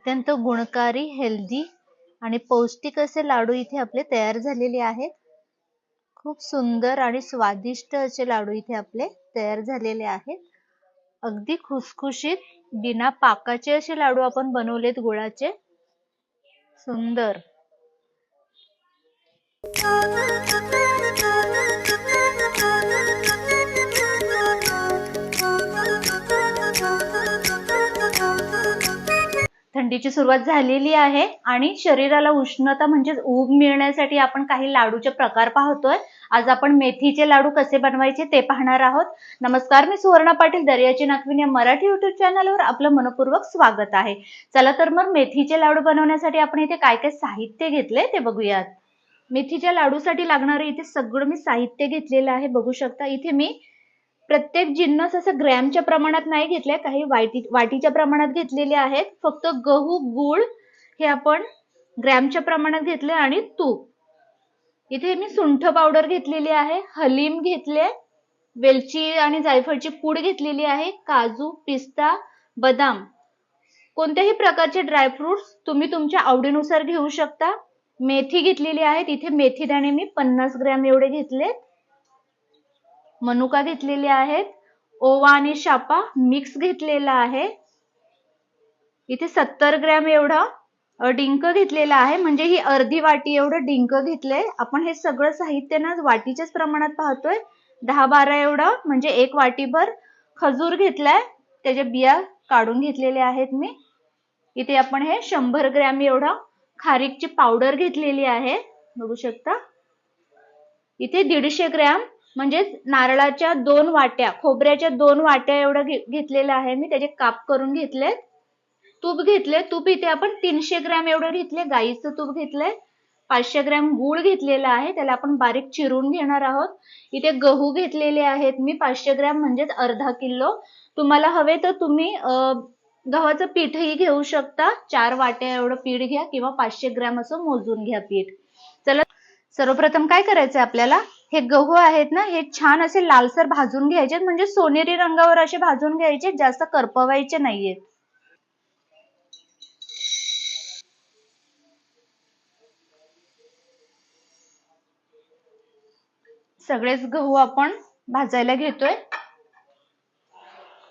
अत्यंत गुणकारी हेल्दी आणि पौष्टिक असे लाडू इथे आपले तयार झालेले आहेत. खूप सुंदर आणि स्वादिष्ट असे लाडू इथे आपले तयार झालेले आहेत. अगदी खुसखुशीत बिना पाकाचे असे लाडू आपण बनवलेत गुळाचे. सुंदर. थंडीची सुरुवात झालेली आहे आणि शरीराला उष्णता म्हणजे ऊब मिळण्यासाठी आपण काही लाडूचे प्रकार पाहतोय. आज आपण मेथीचे लाडू कसे बनवायचे ते पाहणार आहोत. नमस्कार मी सुवर्णा पाटील दर्याची नागविन या मराठी युट्यूब चॅनलवर आपलं मनपूर्वक स्वागत आहे. चला तर मग मेथीचे लाडू बनवण्यासाठी आपण इथे काय काय साहित्य घेतले ते बघूयात. मेथीच्या लाडूसाठी लागणारे इथे सगळं मी साहित्य घेतलेलं आहे बघू शकता. इथे मी प्रत्येक जिन्नस असं ग्रॅमच्या प्रमाणात नाही घेतले काही वाटी वाटीच्या प्रमाणात घेतलेले आहेत. फक्त गहू गुळ हे आपण ग्रॅमच्या प्रमाणात घेतले आणि तूप. इथे मी सुंठ पावडर घेतलेली आहे हलीम घेतले वेलची आणि जायफळची पूड घेतलेली आहे काजू पिस्ता बदाम. कोणत्याही प्रकारचे ड्रायफ्रुट्स तुम्ही तुमच्या आवडीनुसार घेऊ शकता. मेथी घेतलेली आहे तिथे मेथी दाणे मी पन्नास ग्रॅम एवढे घेतले मनुका घेतलेली आहेत. ओवा आणि शापा मिक्स घेतलेला आहे. इथे सत्तर ग्रॅम एवढा डिंक घेतलेला आहे. म्हणजे ही अर्धी वाटी एवढं डिंक घेतलंय. आपण हे सगळं साहित्य ना वाटीच्याच प्रमाणात पाहतोय. दहा बारा एवढं म्हणजे एक वाटीभर खजूर घेतलाय. त्याच्या बिया काढून घेतलेल्या आहेत मी. इथे आपण हे शंभर ग्रॅम एवढा खारीकची पावडर घेतलेली आहे. बघू शकता. इथे दीडशे ग्रॅम म्हणजे नारळाच्या दोन वाट्या खोबऱ्याच्या दोन वाट्या एवढं घेतलेलं आहे मी. त्याचे काप करून घेतले. तूप घेतले. तूप इथे आपण तीनशे ग्रॅम एवढं घेतले. गाईचं तूप घेतलंय पाचशे ग्रॅम गूळ घेतलेला आहे. त्याला आपण बारीक चिरून घेणार आहोत. इथे गहू घेतलेले आहेत मी. पाचशे ग्रॅम म्हणजेच अर्धा किलो. तुम्हाला हवे तर तुम्ही गव्हाचं पीठही घेऊ शकता. चार वाट्या एवढं पीठ घ्या किंवा पाचशे ग्रॅम असं मोजून घ्या पीठ. चला सर्वप्रथम काय करायचंय आपल्याला? हे गहू आहेत ना हे छान असे लालसर भाजून घ्यायचे म्हणजे सोनेरी रंगावर असे भाजून घ्यायचे जास्त करपवायचे नाहीयेत. सगळेच गहू आपण भाजायला घेतोय.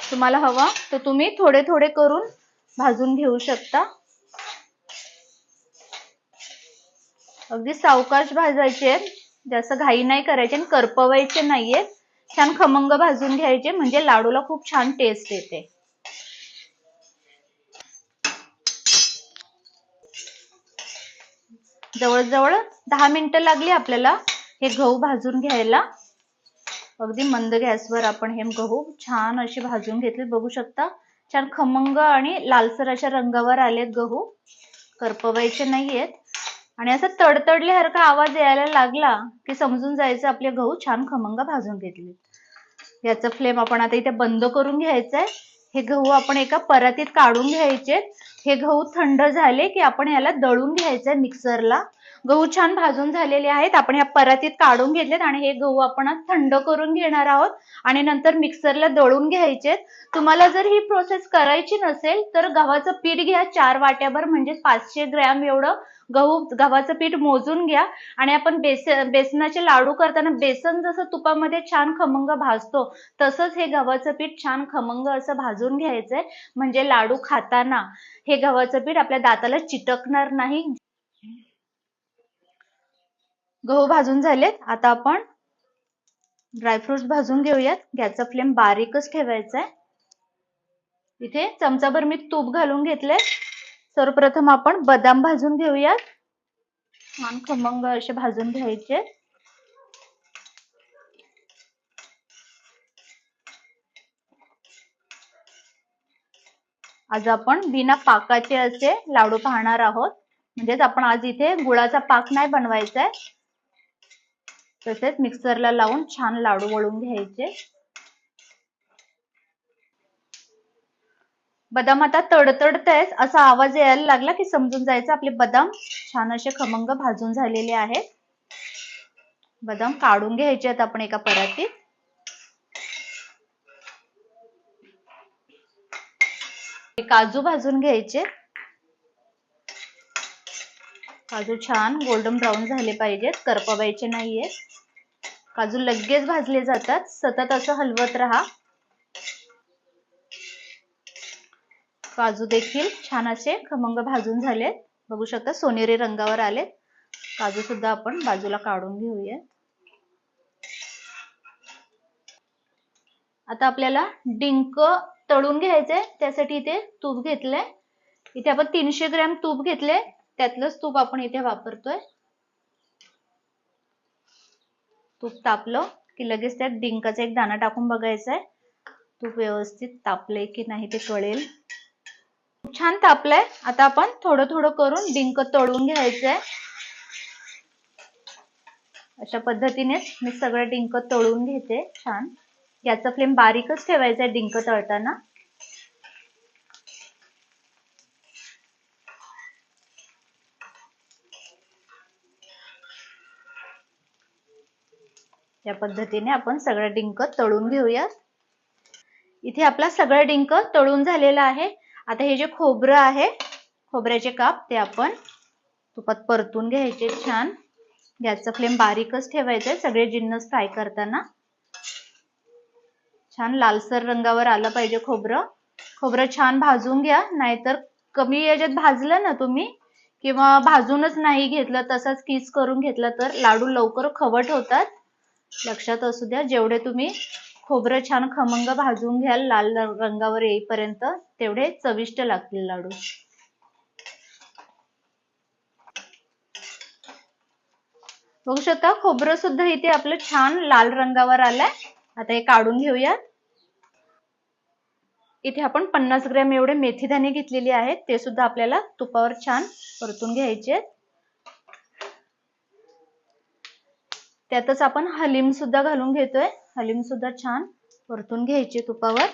तुम्हाला हवा तर तुम्ही थोडे थोडे करून भाजून घेऊ शकता. अगदी सावकाश भाजायचे जास्त घाई नाही करायचे आणि करपवायचे नाहीये छान खमंग भाजून घ्यायचे म्हणजे लाडूला खूप छान टेस्ट येते. जवळजवळ दहा मिनिटं लागली आपल्याला हे गहू भाजून घ्यायला. अगदी मंद गॅसवर आपण हे गहू छान असे भाजून घेतले बघू शकता छान खमंग आणि लालसर अशा रंगावर आलेत गहू. करपवायचे नाहीयेत. आणि असं तडतडल्यासारखा आवाज यायला लागला की समजून जायचं आपले गहू छान खमंग भाजून घेतले. याचा फ्लेम आपण आता इथे बंद करून घ्यायचंय. हे गहू आपण एका परातीत काढून घ्यायचे हे गहू थंड झाले की आपण याला दळून घ्यायचंय मिक्सरला गहू छान भाजून झालेले आहेत. आपण ह्या परातीत काढून घेतलेत आणि हे गहू आपण थंड करून घेणार आहोत. आणि नंतर मिक्सरला दळून घ्यायचेत. तुम्हाला जर ही प्रोसेस करायची नसेल तर गव्हाचं पीठ घ्या चार वाट्याभर म्हणजे पाचशे ग्रॅम एवढं गहू गव्हाचं पीठ मोजून घ्या. आणि आपण बेस बेसनाचे लाडू करताना बेसन जसं तुपामध्ये छान खमंग भाजतो तसंच हे गव्हाचं पीठ छान खमंग असं भाजून घ्यायचंय. म्हणजे लाडू खाताना हे गव्हाचं पीठ आपल्या दाताला चिटकणार नाही. गहू भाजून झालेत. आता आपण ड्रायफ्रुट्स भाजून घेऊयात. गॅसचा फ्लेम बारीकच ठेवायचा आहे इथे चमचाभर मी तूप घालून घेतले सर्वप्रथम आपण बदाम भाजून घेऊयात. छान खमंग असे भाजून घ्यायचे. आज आपण बिना पाकाचे असे लाडू पाहणार आहोत. म्हणजेच आपण आज इथे गुळाचा पाक नाही बनवायचा आहे तसेच मिक्सरला लावून छान लाडू वळून घ्यायचे. बदाम आता तडतडत आहेत असा आवाज यायला लागला की समजून जायचं आपले बदाम छान असे खमंग भाजून झालेले आहेत. बदाम काढून घ्यायचे आहेत आपण एका परातीत. काजू भाजून घ्यायचे. काजू छान गोल्डन ब्राऊन झाले पाहिजेत करपवायचे नाहीये काजू लगेच भाजले जातात सतत असं हलवत राहा. काजू देखील छान असे खमंग भाजून झाले बघू शकता सोनेरी रंगावर आले काजू सुद्धा आपण बाजूला काढून घेऊया आता आपल्याला डिंक तळून घ्यायचंय त्यासाठी इथे तूप घेतलंय. इथे आपण तीनशे ग्रॅम तूप घेतले त्यातलंच तूप आपण इथे वापरतोय. तूप तापलं की लगेच त्यात डिंकाचा एक दाणा टाकून बघायचा आहे तूप व्यवस्थित तापलंय की नाही ते कळेल. छान तापलंय. आता आपण थोडं थोडं करून डिंक तळून घ्यायचंय. अशा पद्धतीने मी सगळं डिंक तळून घेते. छान. याचा फ्लेम बारीकच ठेवायचा आहे डिंक तळताना. या पद्धतीने आपण सगळं डिंक तळून घेऊया इथे आपला सगळं डिंक तळून झालेला आहे. आता हे जे खोबरं आहे खोबऱ्याचे काप ते आपण तुपात परतून घ्यायचे छान. गॅसचा फ्लेम बारीकच ठेवायचा आहे सगळे जिन्नस फ्राय करताना. छान लालसर रंगावर आलं पाहिजे खोबरं. खोबरं छान भाजून घ्या नाहीतर कमी याच्यात भाजलं ना तुम्ही किंवा भाजूनच नाही घेतलं तसंच किस करून घेतलं तर लाडू लवकर खवट होतात. लक्षात असू द्या जेवढे तुम्ही खोबरं छान खमंग भाजून घ्याल लाल रंगावर येईपर्यंत तेवढे चविष्ट लागतील लाडू. बघू शकता खोबरं सुद्धा इथे आपलं छान लाल रंगावर आलंय. आता हे काढून घेऊयात. इथे आपण पन्नास ग्रॅम एवढे मेथीदाणे घेतलेली आहेत ते सुद्धा आपल्याला तुपावर छान परतून घ्यायचे आहेत. त्यातच आपण हलीम सुद्धा घालून घेतोय. हलीम सुद्धा छान परतून घ्यायचे तुपावर.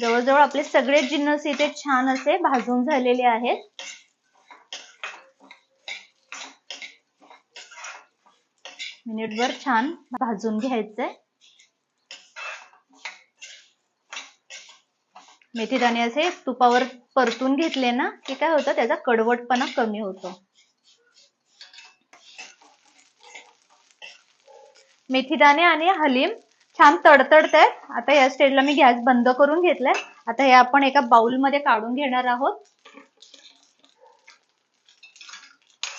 जवळजवळ आपले सगळे जिन्नस इथे छान असे भाजून झालेले आहेत. मिनिटभर छान भाजून घ्यायचंय. मेथी दाणे असे तुपावर परतून घेतले ना की काय होतं? त्याचा कडवटपणा कमी होतो. मेथीदाणे आणि हलीम छान तडतडत आहेत. आता या स्टेजला मी गॅस बंद करून घेतलाय. आता हे आपण एका बाउलमध्ये काढून घेणार आहोत.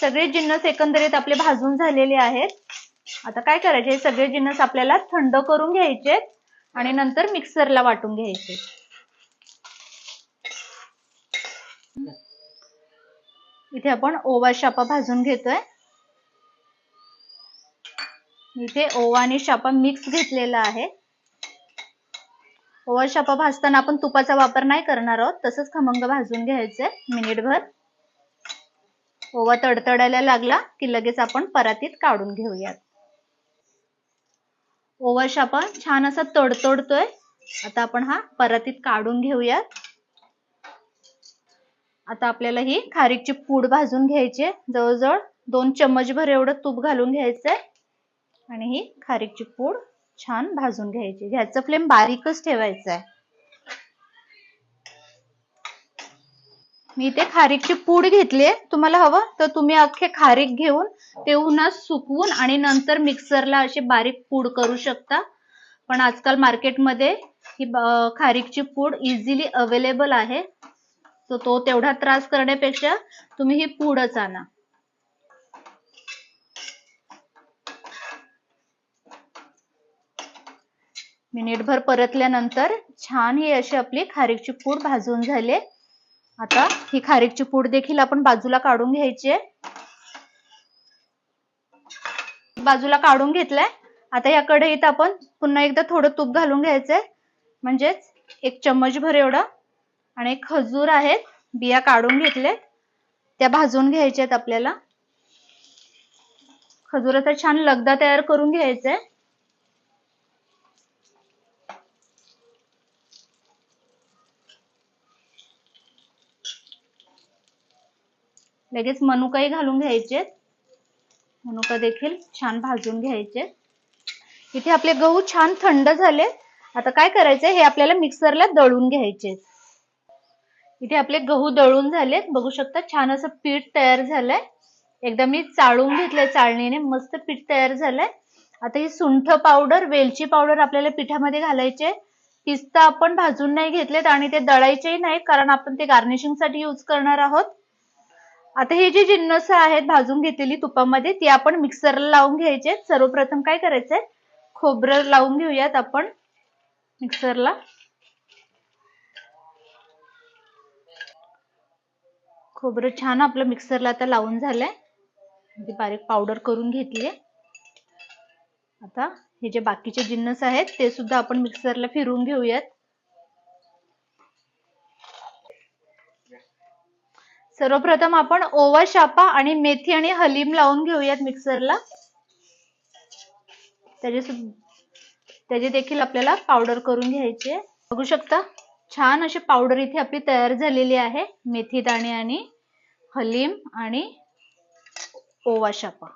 सगळे जिन्नस एकंदरीत आपले भाजून झालेले आहेत. आता काय करायचे? हे सगळे जिन्नस आपल्याला थंड करून घ्यायचे आणि नंतर मिक्सरला वाटून घ्यायचे इथे आपण ओवा शापा भाजून घेतोय. इथे ओवा आणि शापा मिक्स घेतलेला आहे. ओवा शापा भाजताना आपण तुपाचा वापर नाही करणार आहोत. तसंच खमंग भाजून घ्यायचंय मिनिटभर. ओवा तडतडायला लागला की लगेच आपण परातीत काढून घेऊयात. ओवा शापा छान असा तडतडतोय. आता आपण हा परातीत काढून घेऊयात. आता आपल्याला ही खारीकची पूड भाजून घ्यायची जवळजवळ दोन चम्मच भर एवढं तूप घालून घ्यायचंय. आणि ही खारीकची पूड छान भाजून घ्यायची. ह्याचं फ्लेम बारीकच ठेवायचा आहे मी इथे खारीकची पूड घेतली तुम्हाला हवं तर तुम्ही अख्खे खारीक घेऊन ते उन्हात सुकवून आणि नंतर मिक्सरला अशी बारीक पूड करू शकता. पण आजकाल मार्केटमध्ये ही खारीकची पूड इझिली अवेलेबल आहे. तर तो तेवढा त्रास करण्यापेक्षा तुम्ही ही पूडच आणा. मिनिटभर परतल्यानंतर छान ही अशी आपली खारीकची पूड भाजून झाली. आता ही खारीकची पूड देखील आपण बाजूला काढून घ्यायची आहे. बाजूला काढून घेतलाय. आता या कढईत आपण पुन्हा एकदा थोडं तूप घालून घ्यायचंय. म्हणजेच एक चम्मच भर एवढा आणि खजूर आहेत बिया काढून घेतले त्या भाजून घ्यायच्यात आपल्याला. खजुराचा छान लगदा तयार करून घ्यायचा लगेच मनुकाही घालून घ्यायचे. मनुका देखील छान भाजून घ्यायचे. इथे आपले गहू छान थंड झाले. आता काय करायचंय? हे आपल्याला मिक्सरला दळून घ्यायचे. इथे आपले गहू दळून झालेत. बघू शकता छान असं पीठ तयार झालंय. एकदा मी चाळून घेतलंय चाळणीने. मस्त पीठ तयार झालंय. आता ही सुंठ पावडर वेलची पावडर आपल्याला पिठामध्ये घालायचे. पिस्ता आपण भाजून नाही घेतलेत आणि ते दळायचेही नाही कारण आपण ते गार्निशिंगसाठी यूज करणार आहोत. आता हे जे जिन्नस आहेत भाजून घेतलेली तुपामध्ये ती आपण मिक्सरला लावून घ्यायचे सर्वप्रथम काय करायचंय? खोबरं लावून घेऊयात आपण मिक्सरला खोबरं छान आपलं मिक्सरला आता लावून झालंय. ती बारीक पावडर करून घेतली आता हे जे बाकीचे जिन्नस आहेत ते सुद्धा आपण मिक्सरला फिरवून घेऊयात. सर्वप्रथम आपण ओवा शापा आणि मेथी आणि हलीम लावून घेऊयात मिक्सरला. त्याचे त्याचे देखील आपल्याला पावडर करून घ्यायची बघू शकता छान अशी पावडर इथे आपली तयार झालेली आहे. मेथी दाणे आणि हलीम आणि ओवा शापा.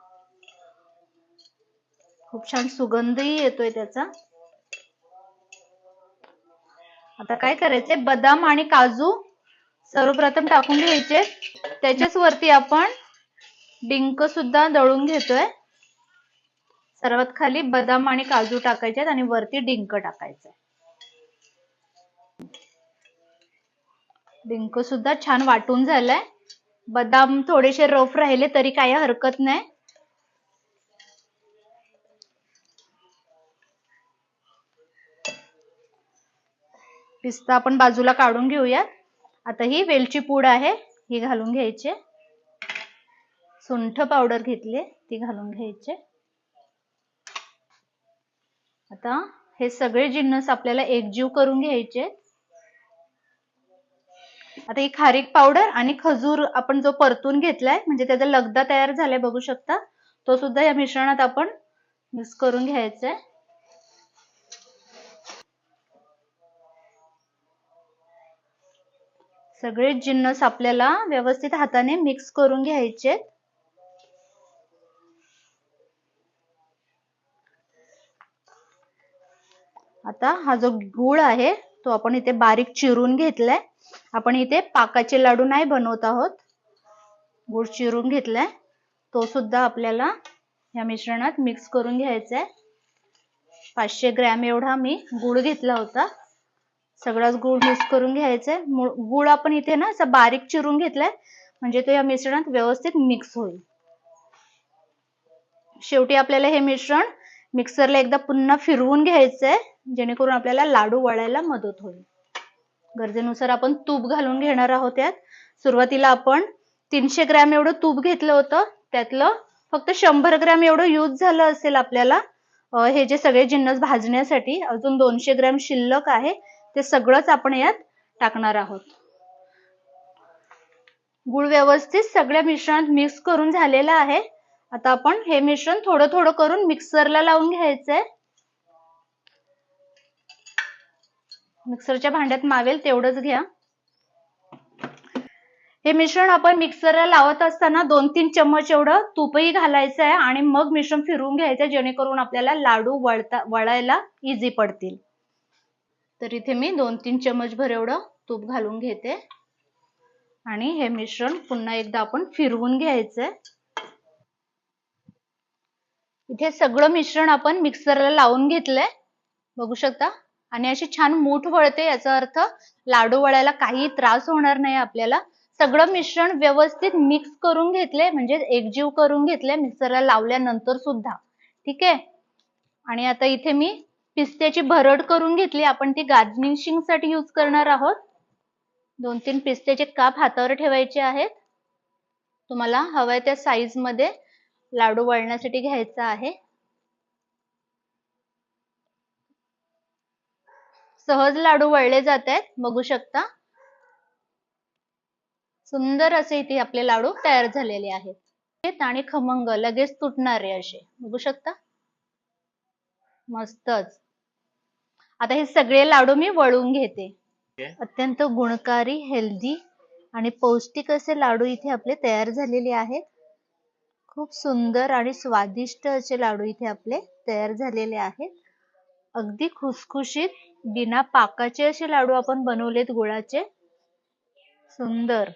खूप छान सुगंधही येतोय त्याचा. आता काय करायचंय? बदाम आणि काजू सर्वप्रथम टाकून घ्यायचे. त्याच्याच वरती आपण डिंक सुद्धा दळून घेतोय. सर्वात खाली बदाम आणि काजू टाकायचे आणि वरती डिंक टाकायचंय. डिंक सुद्धा छान वाटून झालंय. बदाम थोडेसे रफ राहिले तरी काही हरकत नाही. पिस्ता आपण बाजूला काढून घेऊयात. आता ही वेलची पूड आहे ही घालून घ्यायची. सुंठ पावडर घेतली ती घालून घ्यायची. आता हे सगळे जिन्नस आपल्याला एकजीव करून घ्यायचे. आता ही खारीक पावडर आणि खजूर आपण जो परतून घेतलाय म्हणजे त्याचा लगदा तयार झालाय बघू शकता तो सुद्धा या मिश्रणात आपण मिक्स करून घ्यायचा आहे. सगळे जिन्नस आपल्याला व्यवस्थित हाताने मिक्स करून घ्यायचे. आता हा जो गुळ आहे तो आपण इथे बारीक चिरून घेतलाय. आपण इथे पाकाचे लाडू नाही बनवत आहोत. गुळ चिरून घेतलाय. तो सुद्धा आपल्याला या मिश्रणात मिक्स करून घ्यायचा आहे पाचशे ग्रॅम एवढा मी गुळ घेतला होता. सगळाच गुळ मिक्स करून घ्यायचा. गुळ आपण इथे ना असं बारीक चिरून घेतलाय. म्हणजे तो या मिश्रणात व्यवस्थित मिक्स होईल. शेवटी आपल्याला हे मिश्रण मिक्सरला एकदा पुन्हा फिरवून घ्यायचंय. जेणेकरून आपल्याला लाडू वळायला मदत होईल. गरजेनुसार आपण तूप घालून घेणार आहोत यात. सुरुवातीला आपण तीनशे ग्रॅम एवढं तूप घेतलं होतं. त्यातलं फक्त शंभर ग्रॅम एवढं यूज झालं असेल आपल्याला. हे जे सगळे जिन्नस भाजण्यासाठी अजून दोनशे ग्रॅम शिल्लक आहे. ते सगळंच आपण यात टाकणार आहोत. गुळ व्यवस्थित सगळ्या मिश्रणात मिक्स करून झालेलं आहे. आता आपण हे मिश्रण थोडं थोडं करून मिक्सरला लावून घ्यायचंय. मिक्सरच्या भांड्यात मावेल तेवढंच घ्या. हे मिश्रण आपण मिक्सरला लावत असताना दोन तीन चम्मच एवढं तूपही घालायचं आहे आणि मग मिश्रण फिरवून घ्यायचं जेणेकरून आपल्याला लाडू वळता वळायला इझी पडतील. तर इथे मी दोन तीन चमचभर एवढं तूप घालून घेते. आणि हे मिश्रण पुन्हा एकदा आपण फिरवून घ्यायचंय. इथे सगळं मिश्रण आपण मिक्सरला लावून घेतलंय. बघू शकता? आणि अशी छान मूठ वळते याचा अर्थ लाडू वळायला काही त्रास होणार नाही आपल्याला. सगळं मिश्रण व्यवस्थित मिक्स करून घेतले म्हणजे एकजीव करून घेतले मिक्सरला लावल्यानंतर सुद्धा. ठीक आहे? आणि आता इथे मी पिस्त्याची भरड करून घेतली आपण ती गार्निशिंगसाठी यूज करणार आहोत. दोन तीन पिस्त्याचे काप हातावर ठेवायचे आहेत. तुम्हाला हवाय त्या साईजमध्ये लाडू वळण्यासाठी घ्यायचा आहे. सहज लाडू वळले जात आहेत बघू शकता. सुंदर असे इथे आपले लाडू तयार झालेले आहेत आणि खमंग लगेच तुटणारे असे बघू शकता. मस्तच. आता हे सगळे लाडू मी वळून घेते. अत्यंत गुणकारी हेल्दी आणि पौष्टिक असे लाडू इथे आपले तयार झालेले आहेत. खूप सुंदर आणि स्वादिष्ट असे लाडू इथे आपले तयार झालेले आहेत. अगदी खुसखुशीत बिना पाकाचे असे लाडू आपण बनवलेत गुळाचे. सुंदर.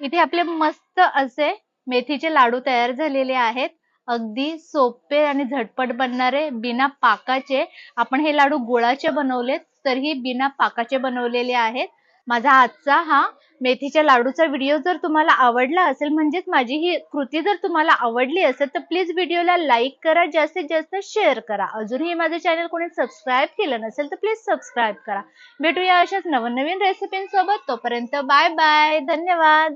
इथे आपले मस्त असे मेथीचे लाडू तयार झालेले आहेत. अगदी सोपे आणि झटपट बनणारे बिना पाकाचे आपण हे लाडू गुळाचे बनवलेत तरीही बिना पाकाचे बनवलेले आहेत. माझा आजचा हा मेथीच्या लाडूचा व्हिडिओ जर तुम्हाला आवडला असेल म्हणजेच माझी ही कृती जर तुम्हाला आवडली असेल तर प्लीज व्हिडिओला लाईक करा जास्तीत जास्त शेअर करा. अजूनही माझं चॅनल कोणी सबस्क्राईब केलं नसेल तर प्लीज सबस्क्राईब करा. भेटूया अशाच नवनवीन रेसिपींसोबत. तोपर्यंत बाय बाय. धन्यवाद.